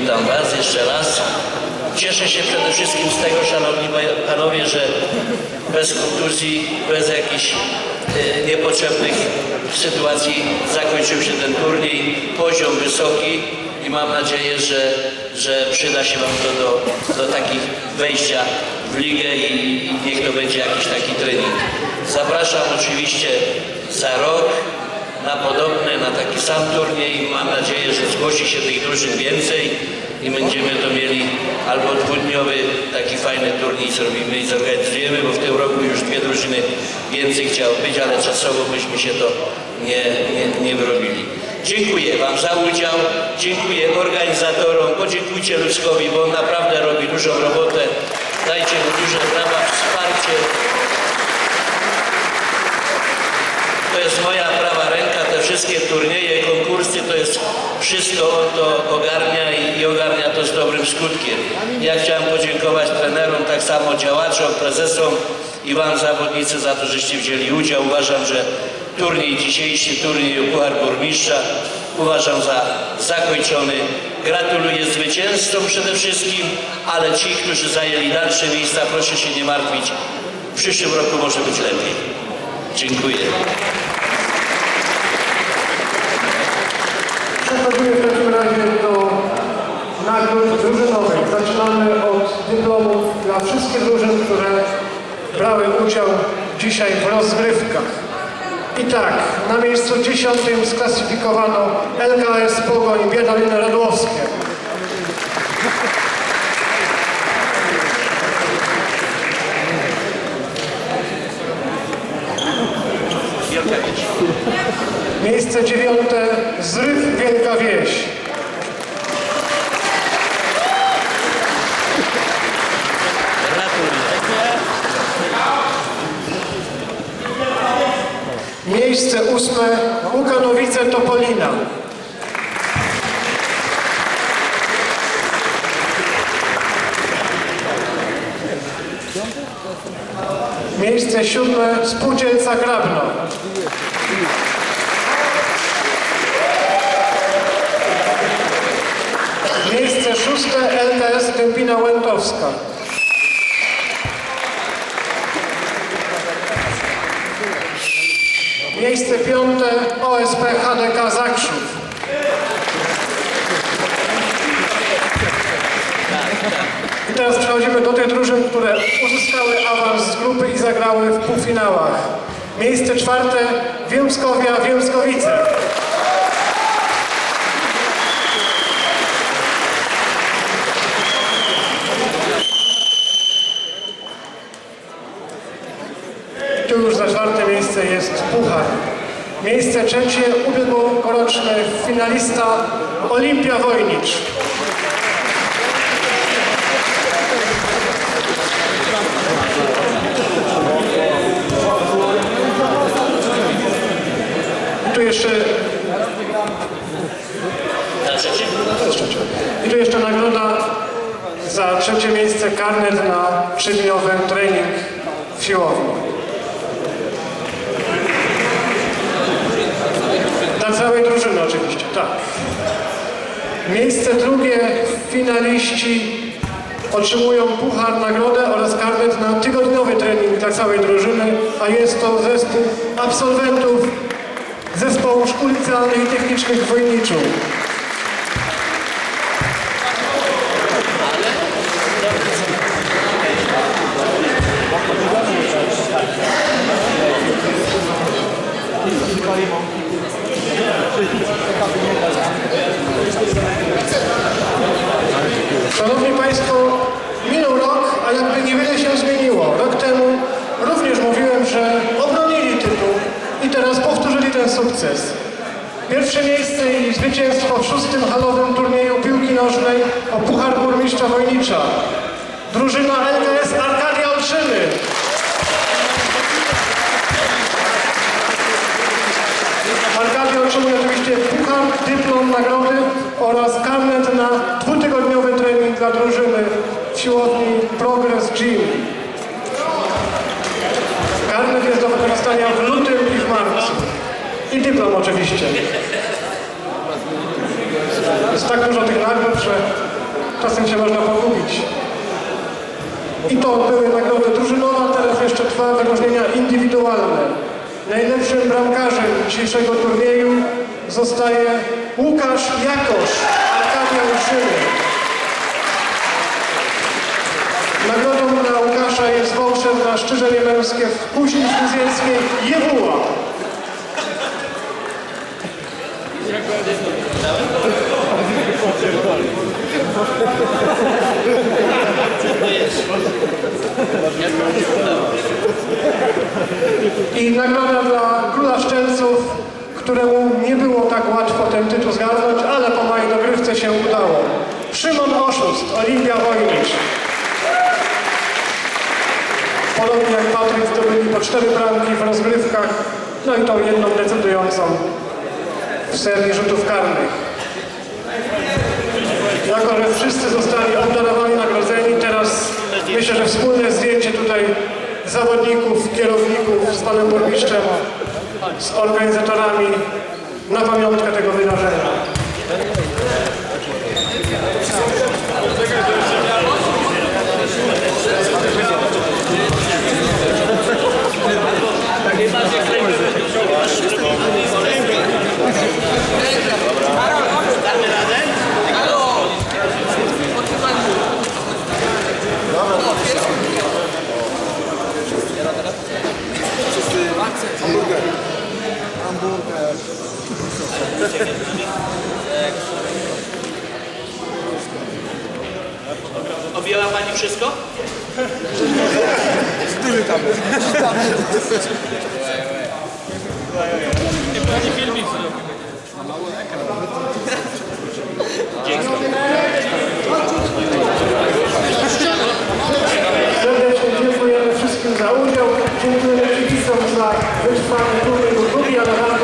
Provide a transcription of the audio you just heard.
Witam Was jeszcze raz. Cieszę się przede wszystkim z tego, Szanowni Panowie, że bez kontuzji, bez jakichś e, niepotrzebnych sytuacji zakończył się ten turniej. Poziom wysoki i mam nadzieję, że, że przyda się Wam to do, do takich wejścia w ligę i, i niech to będzie jakiś taki trening. Zapraszam oczywiście za rok na podobny, na taki sam turniej. Mam nadzieję, że zgłosi się tych drużyn więcej i będziemy to mieli albo dwudniowy taki fajny turniej zrobimy i zorganizujemy, bo w tym roku już dwie drużyny więcej chciało być, ale czasowo byśmy się to nie, nie, nie wyrobili. Dziękuję Wam za udział, dziękuję organizatorom, podziękujcie Ludzkowi, bo on naprawdę robi dużą robotę. Dajcie mu duże brawa, wsparcie. To jest moja wszystkie turnieje, konkursy, to jest wszystko on to ogarnia i, i ogarnia to z dobrym skutkiem. Ja chciałem podziękować trenerom, tak samo działaczom, prezesom i wam zawodnicy za to, żeście wzięli udział. Uważam, że turniej, dzisiejszy turniej Puchar Burmistrza uważam za zakończony. Gratuluję zwycięzcom przede wszystkim, ale ci, którzy zajęli dalsze miejsca, proszę się nie martwić. W przyszłym roku może być lepiej. Dziękuję. Przechodzimy w takim razie do nagród drużynowych. Zaczynamy od dyplomów dla wszystkich drużyn, które brały udział dzisiaj w rozgrywkach. I tak, na miejscu dziesiątym sklasyfikowano LKS Pogoń Biedoliny Radłowskie. Miejsce dziewiąte Miejsce ósme Łukanowice Topolina. Miejsce siódme Spółdzielca Grabno. Miejsce szóste LKS Dębina Łętowska. Miejsce piąte OSP HDK Zakrzów. I teraz przechodzimy do tych drużyn, które uzyskały awans z grupy i zagrały w półfinałach. Miejsce czwarte Wiemskowia Wiemskowice. Tu już za czwarte miejsce jest Puchar. Miejsce trzecie ubiegłoroczny finalista Olimpia Wojnicz. Tu jeszcze? I tu jeszcze nagroda za trzecie miejsce karnet na trzydniowy trening w siłowni. Dla całej drużyny oczywiście, tak. Miejsce drugie finaliści otrzymują puchar, nagrodę oraz karnet na tygodniowy trening dla całej drużyny, a jest to zespół absolwentów Zespołu Szkół Licealnych i Technicznych w Wojniczu. Szanowni Państwo, minął rok, a jakby niewiele się zmieniło. Rok temu również mówiłem, że obronili tytuł i teraz powtórzyli ten sukces. Pierwsze miejsce i zwycięstwo w szóstym halowym turnieju piłki nożnej o Puchar Burmistrza Wojnicza. Drużyna LKS Arkadia Olszyny. Arkadia otrzymuje oczywiście puchar, dyplom, nagrody oraz karnet na dwutygodniowy trening dla drużyny w siłowni Progress Gym. Karnet jest do wykorzystania w lutym. I dyplom oczywiście. Jest tak dużo tych nagród, że czasem się można pogubić. I to były nagrody drużynowe, teraz jeszcze dwa wyróżnienia indywidualne. Najlepszym bramkarzem dzisiejszego turnieju zostaje Łukasz Jakosz, Arkadia Łuszyny. Nagrodą dla Łukasza jest voucher na Szczyżenie Męskie w Kuźni Ślizieńskiej Jewuła. I nagroda dla Króla Szczelców, któremu nie było tak łatwo ten tytuł zgarnąć, ale po mojej dogrywce się udało. Szymon Oszust, Oliwia Wojnicz. Podobnie jak Patryk zdobyli po cztery bramki w rozgrywkach, no i tą jedną decydującą w serii rzutów karnych. Jako, że wszyscy zostali obdarowani, nagrodzeni, teraz myślę, że wspólne zdjęcie tutaj zawodników, kierowników z panem burmistrzem, z organizatorami na pamiątkę tego wydarzenia. Objęła Pani wszystko? Serdecznie dziękujemy wszystkim Hungria na